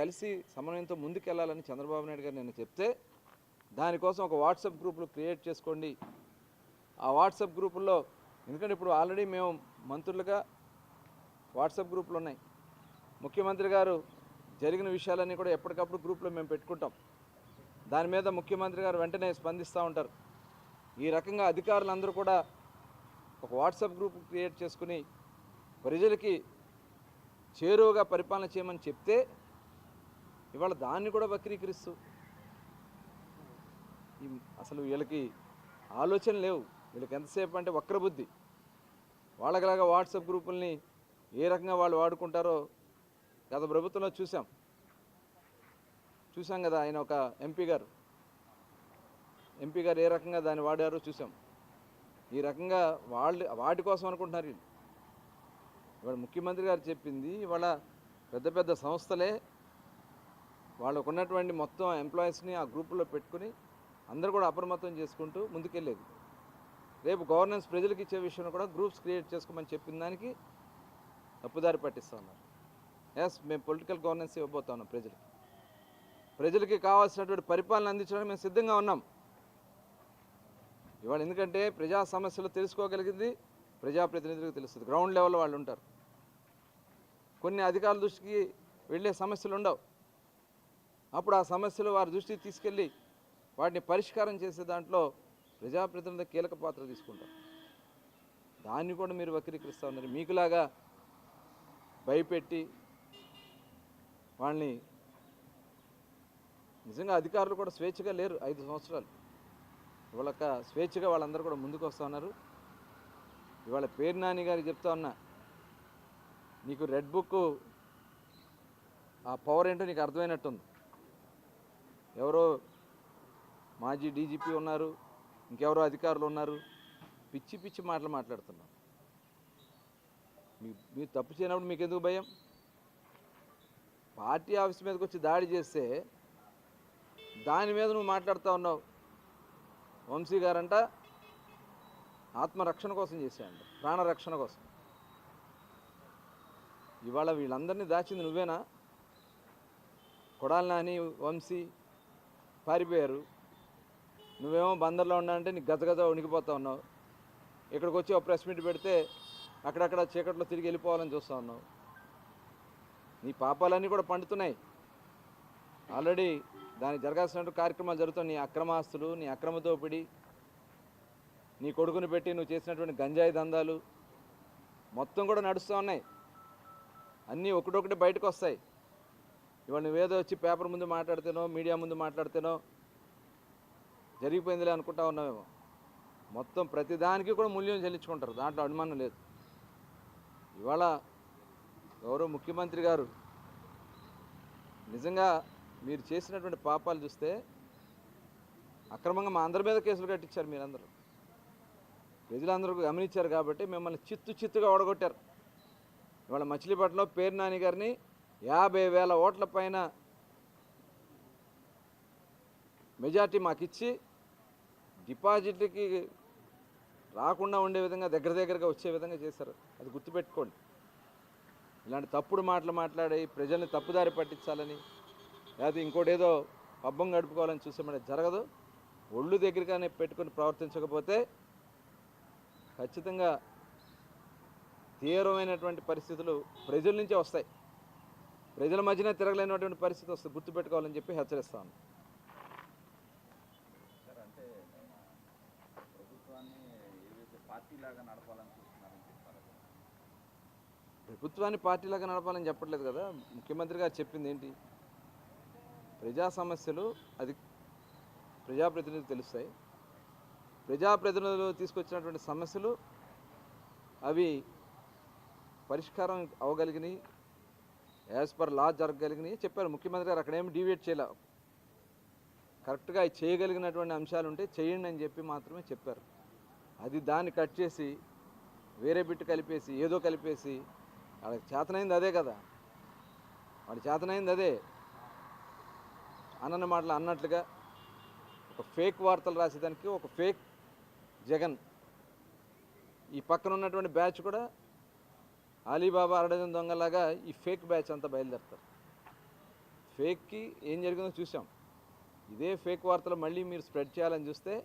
కలిసి సమన్వయంతో ముందుకెళ్ళాలని చంద్రబాబు నాయుడు గారు నేను చెప్తే దానికోసం ఒక వాట్సాప్ గ్రూపులు క్రియేట్ చేసుకోండి. ఆ వాట్సాప్ గ్రూపుల్లో ఎందుకంటే ఇప్పుడు ఆల్రెడీ మేము మంత్రులుగా వాట్సాప్ గ్రూపులు ఉన్నాయి. ముఖ్యమంత్రి గారు జరిగిన విషయాలన్నీ కూడా ఎప్పటికప్పుడు గ్రూప్లో మేము పెట్టుకుంటాం. దాని మీద ముఖ్యమంత్రి గారు వెంటనే స్పందిస్తూ ఉంటారు. ఈ రకంగా అధికారులందరూ కూడా ఒక వాట్సాప్ గ్రూప్ క్రియేట్ చేసుకుని ప్రజలకి చేరువగా పరిపాలన చేయమని చెప్తే ఇవాళ దాన్ని కూడా వక్రీకరిస్తూ. అసలు వీళ్ళకి ఆలోచన లేవు. వీళ్ళకి ఎంతసేపు అంటే వక్రబుద్ధి. వాళ్ళకిలాగా వాట్సాప్ గ్రూపుల్ని ఏ రకంగా వాళ్ళు వాడుకుంటారో గత ప్రభుత్వంలో చూసాం చూసాం కదా ఆయన ఒక ఎంపీ గారు. ఎంపీ గారు ఏ రకంగా దాన్ని వాడారో చూసాం ఈ రకంగా వాళ్ళు వాటి కోసం అనుకుంటున్నారు వీళ్ళు. ఇవాళ ముఖ్యమంత్రి గారు చెప్పింది ఇవాళ పెద్ద పెద్ద సంస్థలే వాళ్ళకు ఉన్నటువంటి మొత్తం ఎంప్లాయీస్ని ఆ గ్రూప్లో పెట్టుకుని అందరూ కూడా అప్రమత్తం చేసుకుంటూ ముందుకెళ్ళేది. రేపు గవర్నెన్స్ ప్రజలకు ఇచ్చే విషయంలో కూడా గ్రూప్స్ క్రియేట్ చేసుకోమని చెప్పిన దానికి తప్పుదారి పట్టిస్తున్నారు. ఎస్ మేము పొలిటికల్ గవర్నెన్స్ ఇవ్వబోతా ఉన్నాం ప్రజలకి. ప్రజలకి కావాల్సినటువంటి పరిపాలన అందించడానికి మేము సిద్ధంగా ఉన్నాం. ఇవాళ ఎందుకంటే ప్రజా సమస్యలు తెలుసుకోగలిగింది ప్రజాప్రతినిధులకు తెలుస్తుంది. గ్రౌండ్ లెవెల్లో వాళ్ళు ఉంటారు. కొన్ని అధికారుల దృష్టికి వెళ్ళే సమస్యలు ఉండవు. అప్పుడు ఆ సమస్యలు వారి దృష్టికి తీసుకెళ్ళి వాటిని పరిష్కారం చేసే దాంట్లో ప్రజాప్రతినిధి కీలక పాత్ర తీసుకుంటారు. దాన్ని కూడా మీరు వక్రీకరిస్తూ ఉన్నారు. మీకులాగా భయపెట్టి వాళ్ళని నిజంగా అధికారులు కూడా స్వేచ్ఛగా లేరు ఐదు సంవత్సరాలు. ఇవాళ స్వేచ్ఛగా వాళ్ళందరూ కూడా ముందుకు వస్తూ ఉన్నారు. ఇవాళ పేరు నాని గారికి చెప్తా ఉన్నా నీకు రెడ్ బుక్ ఆ పవర్ ఏంటో నీకు అర్థమైనట్టుంది. ఎవరో మాజీ డీజీపీ ఉన్నారు ఇంకెవరో అధికారులు ఉన్నారు. పిచ్చి పిచ్చి మాటలు మాట్లాడుతున్నాం. మీ మీరు తప్పు చేయనప్పుడు మీకు ఎందుకు భయం? పార్టీ ఆఫీస్ మీదకి వచ్చి దాడి చేస్తే దాని మీద నువ్వు మాట్లాడుతూ ఉన్నావు. వంశీ గారంట ఆత్మరక్షణ కోసం చేశాయంట ప్రాణరక్షణ కోసం. ఇవాళ వీళ్ళందరినీ దాచింది నువ్వేనా? కొడాలి నాని వంశీ పారిపోయారు. నువ్వేమో బందర్లో ఉన్నావంటే నీకు గజగజ ఉనికిపోతా ఉన్నావు. ఇక్కడికి వచ్చి ఒక ప్రెస్ మీట్ పెడితే అక్కడక్కడ చీకట్లో తిరిగి వెళ్ళిపోవాలని చూస్తూ ఉన్నావు. నీ పాపాలన్నీ కూడా పండుతున్నాయి. ఆల్రెడీ దానికి జరగాల్సినట్టు కార్యక్రమాలు జరుగుతాయి నీ అక్రమాస్తులు నీ అక్రమ దోపిడీ నీ కొడుకుని పెట్టి నువ్వు చేసినటువంటి గంజాయి దందాలు మొత్తం కూడా నడుస్తూ ఉన్నాయి. అన్నీ ఒకటొకటి బయటకు వస్తాయి. ఇవాళ నువ్వేదో వచ్చి పేపర్ ముందు మాట్లాడితేనో మీడియా ముందు మాట్లాడితేనో జరిగిపోయిందిలే అనుకుంటా ఉన్నామేమో మొత్తం ప్రతిదానికి కూడా మూల్యం చెల్లించుకుంటారు. దాంట్లో అనుమానం లేదు. ఇవాళ గౌరవ ముఖ్యమంత్రి గారు నిజంగా మీరు చేసినటువంటి పాపాలు చూస్తే అక్రమంగా మా అందరి మీద కేసులు కట్టించారు మీరందరూ. ప్రజలందరూ గమనించారు కాబట్టి మిమ్మల్ని చిత్తు చిత్తుగా ఓడగొట్టారు. ఇవాళ మచిలీపట్నంలో పేరు నాని గారిని యాభై వేల ఓట్ల పైన మెజార్టీ మాకు ఇచ్చి డిపాజిట్కి రాకుండా ఉండే విధంగా దగ్గర దగ్గరగా వచ్చే విధంగా చేశారు. అది గుర్తుపెట్టుకోండి. ఇలాంటి తప్పుడు మాటలు మాట్లాడి ప్రజల్ని తప్పుదారి పట్టించాలని లేదా ఇంకోటి ఏదో పబ్బం గడుపుకోవాలని చూసే మన జరగదు. ఒళ్ళు దగ్గరగానే పెట్టుకొని ప్రవర్తించకపోతే ఖచ్చితంగా తీవ్రమైనటువంటి పరిస్థితులు ప్రజల నుంచే వస్తాయి. ప్రజల మధ్యన తిరగలేనటువంటి పరిస్థితి వస్తుంది. గుర్తుపెట్టుకోవాలని చెప్పి హెచ్చరిస్తాను. ప్రభుత్వాన్ని పార్టీలాగా నడపాలని చెప్పట్లేదు కదా. ముఖ్యమంత్రి గారు చెప్పింది ఏంటి? ప్రజా సమస్యలు అది ప్రజాప్రతినిధులు తెలుస్తాయి. ప్రజాప్రతినిధులు తీసుకొచ్చినటువంటి సమస్యలు అవి పరిష్కారం అవ్వగలిగినాయి యాజ్ పర్ లా జరగగలిగినవి చెప్పారు. ముఖ్యమంత్రి గారు అక్కడేమి ఏమి చేయలే. కరెక్ట్గా అవి చేయగలిగినటువంటి అంశాలు ఉంటే చేయండి అని చెప్పి మాత్రమే చెప్పారు. అది దాన్ని కట్ చేసి వేరే బిట్టు కలిపేసి ఏదో కలిపేసి వాళ్ళకి చేతనైంది అదే కదా. వాడి చేతనైంది అదే. అన్నన్న మాటలు అన్నట్లుగా ఒక ఫేక్ వార్తలు రాసేదానికి ఒక ఫేక్ జగన్. ఈ పక్కన ఉన్నటువంటి బ్యాచ్ కూడా అలీబాబా అరడజన్ దొంగలాగా ఈ ఫేక్ బ్యాచ్ అంతా బయలుదేరుతారు. ఫేక్కి ఏం జరిగిందో చూసాం ఇదే ఫేక్ వార్తలు మళ్ళీ మీరు స్ప్రెడ్ చేయాలని చూస్తే